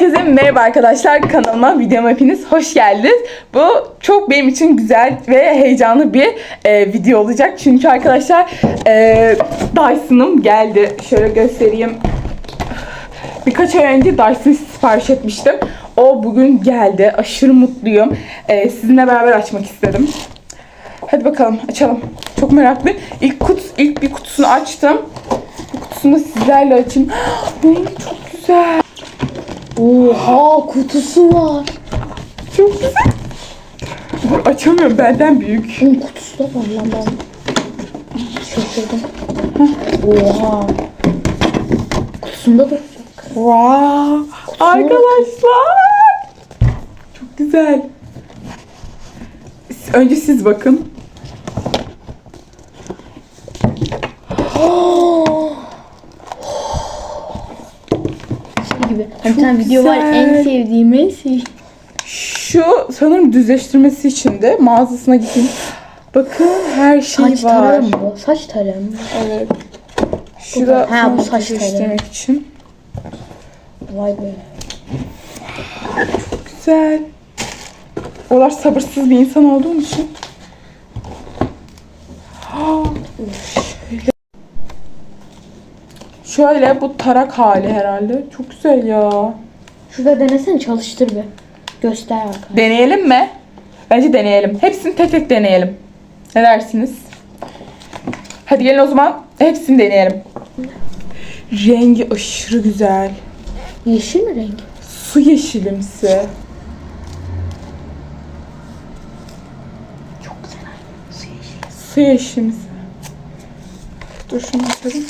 Herkese merhaba arkadaşlar kanalıma videoma hepiniz hoş geldiniz. Bu çok benim için güzel ve heyecanlı bir e, video olacak. Çünkü arkadaşlar e, Dyson'ım geldi. Şöyle göstereyim. Birkaç ay önce Dyson sipariş etmiştim. O bugün geldi. Aşırı mutluyum. E, sizinle beraber açmak istedim. Hadi bakalım açalım. Çok meraklıyım. İlk kut ilk bir kutusunu açtım. Bu kutusunu sizlerle açayım. Çok güzel. Oha kutusu var. Çok güzel. Dur açamıyorum benden büyük. Bunun kutusu da var lan ben. Şaşırdım. Oha. Kutusunda duracak. Wow. Arkadaşlar. Çok güzel. Önce siz bakın. Şey gibi. Hani bir Çok tane video var en sevdiğim en sevdiğim. Şu sanırım düzleştirmesi için de mağazasına gittim. Bakın her şey Saç var. tarağı mı bu? Saç tarağı mı? Evet. Şu da Ha, bu saç düzleştirmek için. Vay be. Güzel. Olar sabırsız bir insan olduğum için. Şöyle bu tarak hali herhalde. Çok güzel ya. Şurada denesene çalıştır bir. Göster arkadaşlar. Deneyelim mi? Bence deneyelim. Hepsini tek tek deneyelim. Ne dersiniz? Hadi gelin o zaman hepsini deneyelim. Rengi aşırı güzel. Yeşil mi rengi? Su yeşilimsi. Çok güzel. Su yeşil. Su yeşilimsi. Dur şunu açalım.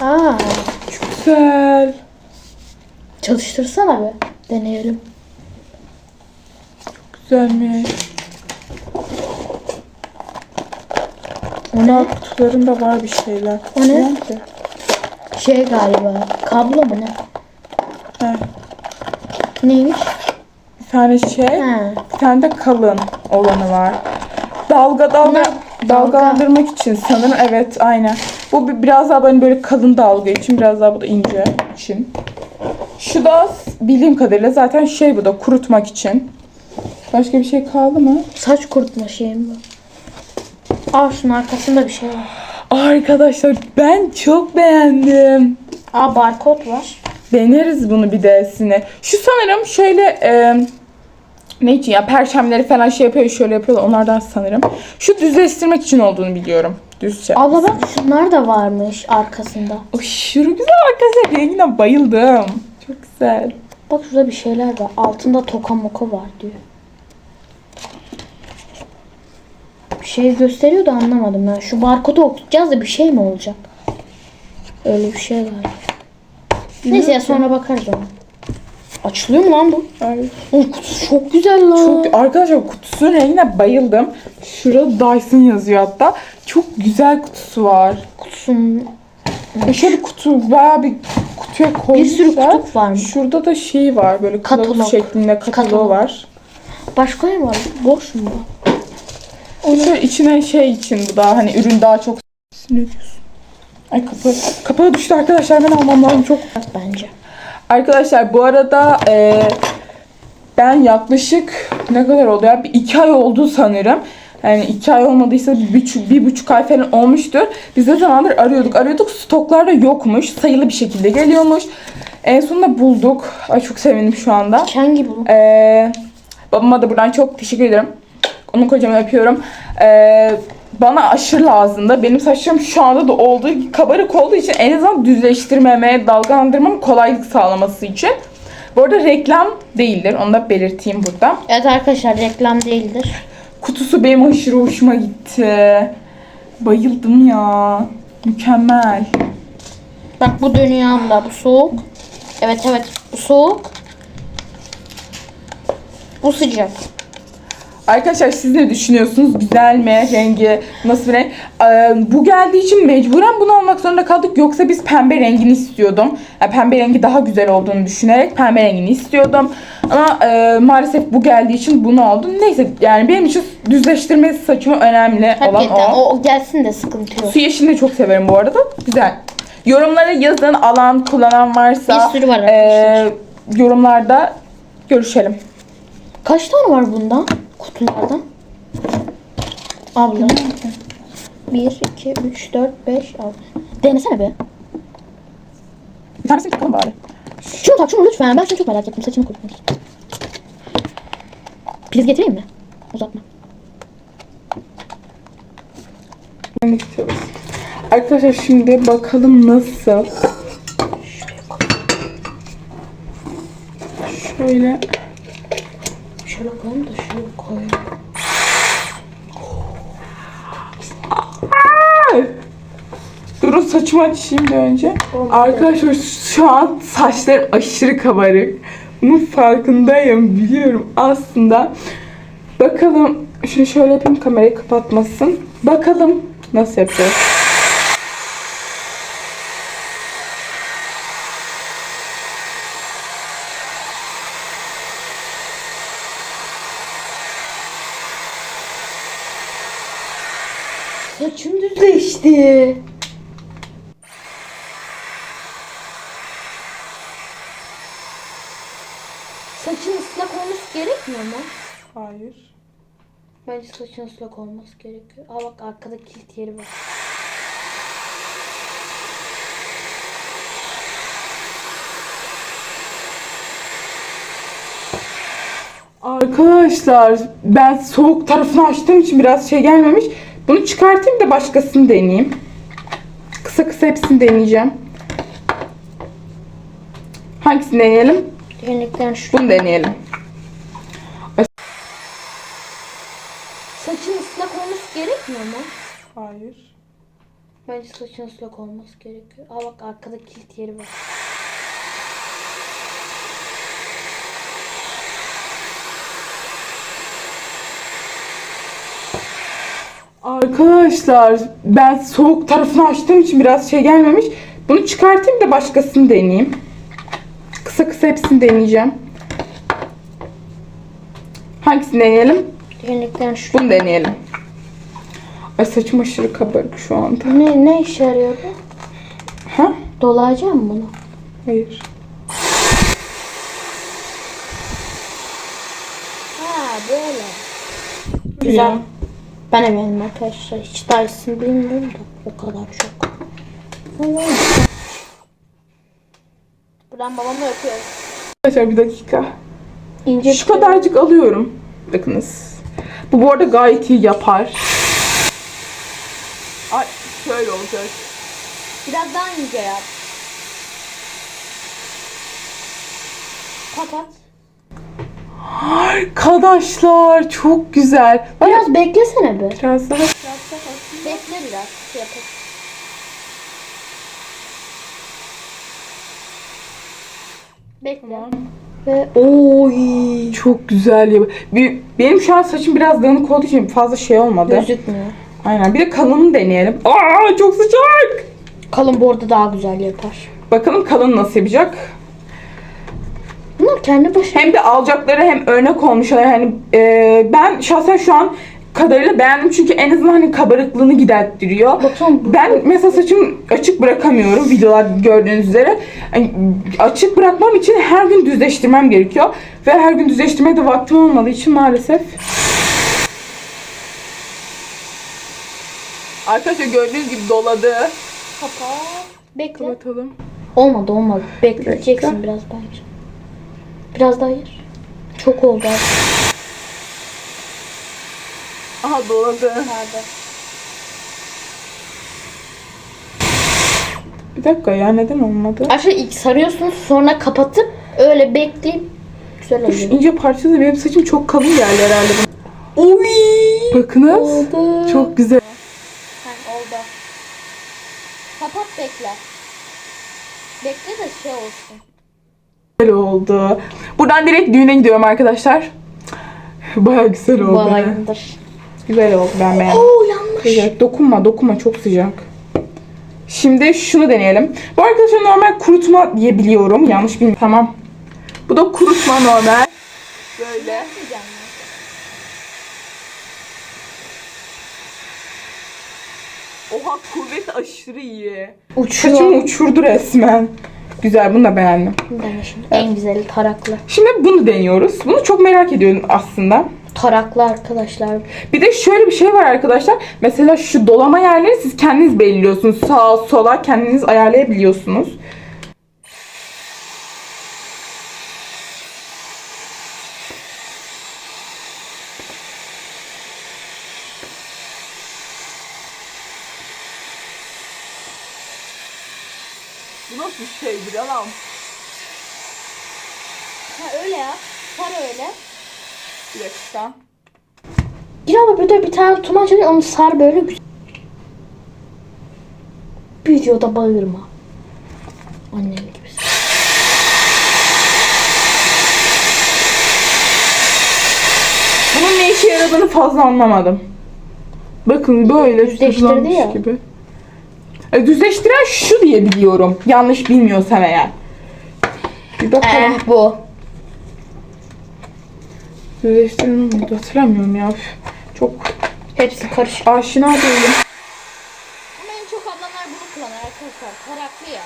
Aa, güzel. çalıştırsana be. Deneyelim. Güzelmiş. O ne? Kutularında var bir şeyler. O ne? Bilmiyorum ki. Şey galiba. Kablo mu ne? He. Neymiş? Bir tane şey, Ha. bir tane de kalın olanı var. Dalga dalga dalgalandırmak için sanırım evet aynen. Bu bir- biraz daha böyle böyle kalın dalga için biraz daha bu da ince için. Şu da bildiğim kadarıyla zaten şey bu da kurutmak için. Başka bir şey kaldı mı? Saç kurutma şeyi mi bu? Aa şunun arkasında bir şey var. Arkadaşlar ben çok beğendim. Aa barkod var. Deneriz bunu bir dersine. Şu sanırım şöyle e, ne için ya perşemleri falan şey yapıyor şöyle yapıyorlar onlardan sanırım. Şu düzleştirmek için olduğunu biliyorum. Düzce. Abla bak şunlar da varmış arkasında. Aşırı güzel arkadaşlar. Rengine bayıldım. Çok güzel. Bak şurada bir şeyler var. Altında toka moka var diyor. Bir şey gösteriyor da anlamadım ben. Şu barkodu okutacağız da bir şey mi olacak? Öyle bir şey var. Neyse ya sonra bakarız ona. Açılıyor mu lan bu? Ay, Oğlum kutusu çok güzel lan. çok arkadaşlar kutusunun rengine bayıldım. Şurada Dyson yazıyor hatta. Çok güzel kutusu var. Kutusunun Ve şöyle kutu bayağı bir kutuya bir koymuşlar. sürü kutu var mı? Şurada da şey var böyle kılavuz Katalog. şeklinde kataloğu Katalog. var. Başka ne var? Boş mu? Şöyle içine şey için bu da hani ürün daha çok ne diyorsun? Ay kapı kapağı düştü arkadaşlar ben almam lazım çok. Bence. Arkadaşlar bu arada e, ben yaklaşık ne kadar oldu ya bir iki ay oldu sanırım. Yani iki ay olmadıysa bir buçuk, bir buçuk ay falan olmuştur. Biz ne zamandır arıyorduk arıyorduk stoklarda yokmuş sayılı bir şekilde geliyormuş. En sonunda bulduk. Ay çok sevindim şu anda. Diken gibi bu. Ee, babama da buradan çok teşekkür ederim. Onu kocaman öpüyorum. Ee, bana aşırı lazımdı. Benim saçlarım şu anda da olduğu kabarık olduğu için en azından düzleştirmeme, dalgalandırmam kolaylık sağlaması için. Bu arada reklam değildir. Onu da belirteyim burada. Evet arkadaşlar reklam değildir. Kutusu benim aşırı hoşuma gitti. Bayıldım ya. Mükemmel. Bak bu dünyamda bu soğuk. Evet evet bu soğuk. Bu sıcak. Arkadaşlar siz ne düşünüyorsunuz? Güzel mi? Rengi nasıl bir renk? Ee, bu geldiği için mecburen bunu almak zorunda kaldık. Yoksa biz pembe rengini istiyordum. Yani pembe rengi daha güzel olduğunu düşünerek pembe rengini istiyordum. Ama e, maalesef bu geldiği için bunu aldım. Neyse yani benim için düzleştirmesi saçımı önemli olan Hakikaten o. o. o gelsin de sıkıntı yok. Su yeşilini çok severim bu arada. Güzel. Yorumlara yazın alan kullanan varsa. Bir sürü var e, arkadaşlar. yorumlarda görüşelim. Kaç tane var bundan? Kutulardan. Abla. 1, 2, 3, 4, 5, 6. Denesene be. Bir tanesini takalım bari. Şunu tak şunu lütfen. Ben seni çok merak ettim. Saçını kurutmuş. Priz getireyim mi? Uzatma. Ne istiyoruz? Arkadaşlar şimdi bakalım nasıl. Şöyle. Şöyle koyayım da şöyle koyayım. Ay! Durun saçımı açayım bir önce. Arkadaşlar şu an saçlarım aşırı kabarık. Bunun farkındayım biliyorum aslında. Bakalım şunu şöyle yapayım kamerayı kapatmasın. Bakalım nasıl yapacağız. Saçım düzleşti. Saçın ıslak olması gerekmiyor mu? Hayır. Bence saçın ıslak olması gerekiyor. Aa bak arkada kilit yeri var. Arkadaşlar ben soğuk tarafını açtığım için biraz şey gelmemiş. Bunu çıkartayım da başkasını deneyeyim. Kısa kısa hepsini deneyeceğim. Hangisini deneyelim? Örnekten şu. Bunu deneyelim. Saçın ıslak olması gerekmiyor mu? Hayır. Bence saçın ıslak olması gerekiyor. Aa bak arkada kilit yeri var. Arkadaşlar ben soğuk tarafını açtığım için biraz şey gelmemiş. Bunu çıkartayım da başkasını deneyeyim. Kısa kısa hepsini deneyeceğim. Hangisini deneyelim? Örnekten şu. Bunu deneyelim. Ay saçım aşırı kabarık şu anda. Ne, ne işe yarıyor bu? Ha? Dolayacağım bunu. Hayır. Ha böyle. Ya. Ben beğendim arkadaşlar. Hiç iyisini bilmiyorum da. O kadar çok. Buradan babamı öpüyoruz. Arkadaşlar bir dakika. İnce Şu kadarcık alıyorum. Bakınız. Bu bu arada gayet iyi yapar. Ay şöyle olacak. Biraz daha ince yap. Kapat. Arkadaşlar çok güzel. Bak, Biraz beklesene be. biraz daha. Bekle biraz. Şey yapalım. Bekle. Ve Oy çok güzel ya. Bir, benim şu an saçım biraz dağınık olduğu için fazla şey olmadı. gözükmüyor. Aynen. Bir de kalını deneyelim. Aa çok sıcak. Kalın bu arada daha güzel yapar. Bakalım kalın nasıl yapacak. Bunlar kendi başına. Hem de alacakları hem örnek olmuşlar. Yani e, ben şahsen şu an kadarıyla beğendim çünkü en azından hani kabarıklığını giderttiriyor. Ben mesela saçım açık bırakamıyorum videolar gördüğünüz üzere. Yani açık bırakmam için her gün düzleştirmem gerekiyor. Ve her gün düzleştirmeye de vaktim olmadığı için maalesef. Arkadaşlar gördüğünüz gibi doladı. Kapat. Bekle. Kapatalım. Olmadı olmadı. Bekleyeceksin dakika. biraz bence. Biraz daha ayır. Çok oldu abi. Aha doladı. Nerede? Bir dakika ya neden olmadı? Aşağı ilk sarıyorsunuz sonra kapatıp öyle bekleyip güzel Şu oluyor. ince parçası benim saçım çok kalın geldi herhalde. Oy! Bakınız. Oldu. Çok güzel. Ha, oldu. Kapat bekle. Bekle de şey olsun. Güzel oldu. Buradan direkt düğüne gidiyorum arkadaşlar. Baya güzel oldu. Balayındır. Güzel oldu ben beğendim. Oo yanlış. Sıcak. Dokunma dokunma çok sıcak. Şimdi şunu deneyelim. Bu arkadaşlar normal kurutma diye biliyorum. Yanlış bilmiyorum. Tamam. Bu da kurutma normal. Böyle. Oh, Oha kuvvet aşırı iyi. Uçuyor. Saçımı uçurdu resmen. Güzel bunu da beğendim. Şimdi. En güzeli taraklı. Şimdi bunu deniyoruz. Bunu çok merak ediyorum aslında. Taraklı arkadaşlar. Bir de şöyle bir şey var arkadaşlar. Mesela şu dolama yerleri siz kendiniz belirliyorsunuz. Sağa sola kendiniz ayarlayabiliyorsunuz. Bu nasıl bir şeydir adam? Ha öyle ya. Sar öyle. Bir dakika. Yine ama bir de bir tane tuman çocuk onu sar böyle güzel. Videoda bağırma. Annem gibisin. Bunun ne işe yaradığını fazla anlamadım. Bakın böyle ya. gibi. E, düzleştiren şu diye biliyorum. Yanlış bilmiyorsam eğer. Bir bakalım. Eh bu. Düzleştiren miydi? Hatırlamıyorum ya. Çok Hepsi karışık. aşina değilim. Ama en çok ablamlar bunu kullanır arkadaşlar. Taraklı ya.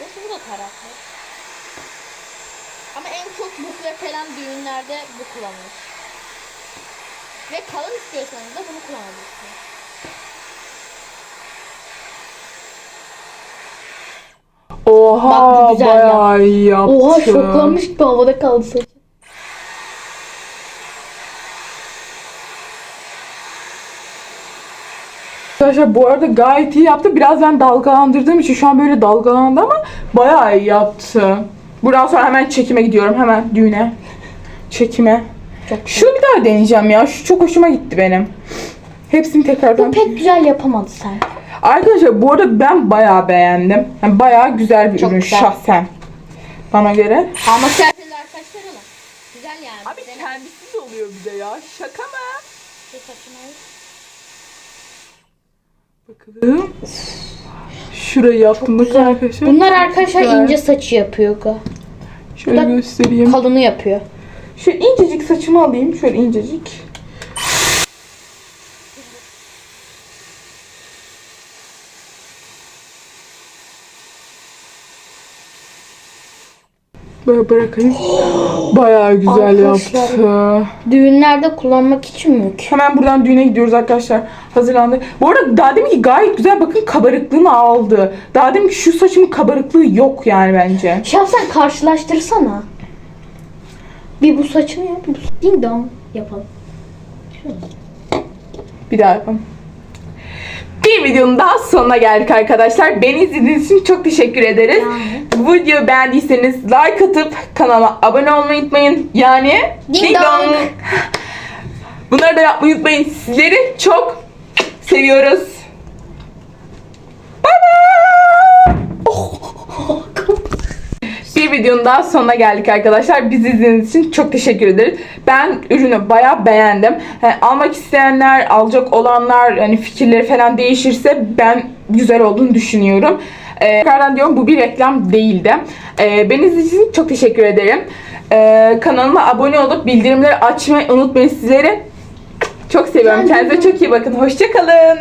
Yoksa bu da taraklı. Ama en çok bukle falan düğünlerde bu kullanılır. Ve kalın istiyorsanız da bunu kullanabilirsiniz. Oha Bak bu güzel bayağı iyi yaptı. Oha şoklanmış gibi havada kaldı saçı. Arkadaşlar bu arada gayet iyi yaptı. Biraz ben dalgalandırdığım için şu an böyle dalgalandı ama bayağı iyi yaptı. Buradan sonra hemen çekime gidiyorum. Hemen düğüne. Çekime. Çok Şunu bir daha deneyeceğim ya. Şu çok hoşuma gitti benim. Hepsini tekrardan. Bu pek güzel yapamadı sen. Arkadaşlar bu arada ben bayağı beğendim. Yani bayağı güzel bir Çok ürün güzel. şahsen. Bana göre. Ama serpil arkadaşlar. Güzel yani. Abi kendisi de oluyor bir de ya. Şaka mı? Bakalım. Şurayı yaptım bakın güzel. arkadaşlar. Bunlar arkadaşlar Güzel. ince saçı yapıyor. ga. Şöyle göstereyim. Kalını yapıyor. Şu incecik saçımı alayım. Şöyle incecik. Böyle bırakayım. Bayağı güzel Arkadaşlar. yaptı. Düğünlerde kullanmak için mi? Hemen buradan düğüne gidiyoruz arkadaşlar. Hazırlandı. Bu arada daha demin ki gayet güzel bakın kabarıklığını aldı. Daha demin ki şu saçımın kabarıklığı yok yani bence. Şahsen karşılaştırsana. Bir bu saçını yap. Bir bu Ding dong yapalım. Bir daha yapalım. Bir videonun daha sonuna geldik arkadaşlar. Beni izlediğiniz için çok teşekkür ederiz. Yani. Bu videoyu beğendiyseniz like atıp kanala abone olmayı unutmayın. Yani Ding ding dong. dong. Bunları da yapmayı unutmayın. Sizleri çok seviyoruz. Bir videonun daha sonuna geldik arkadaşlar. Bizi izlediğiniz için çok teşekkür ederiz. Ben ürünü bayağı beğendim. Yani almak isteyenler, alacak olanlar hani fikirleri falan değişirse ben güzel olduğunu düşünüyorum. Ee, tekrardan diyorum bu bir reklam değildi. Ee, beni izlediğiniz için çok teşekkür ederim. Ee, kanalıma abone olup bildirimleri açmayı unutmayın sizleri. Çok seviyorum. Kendinize çok iyi bakın. Hoşçakalın.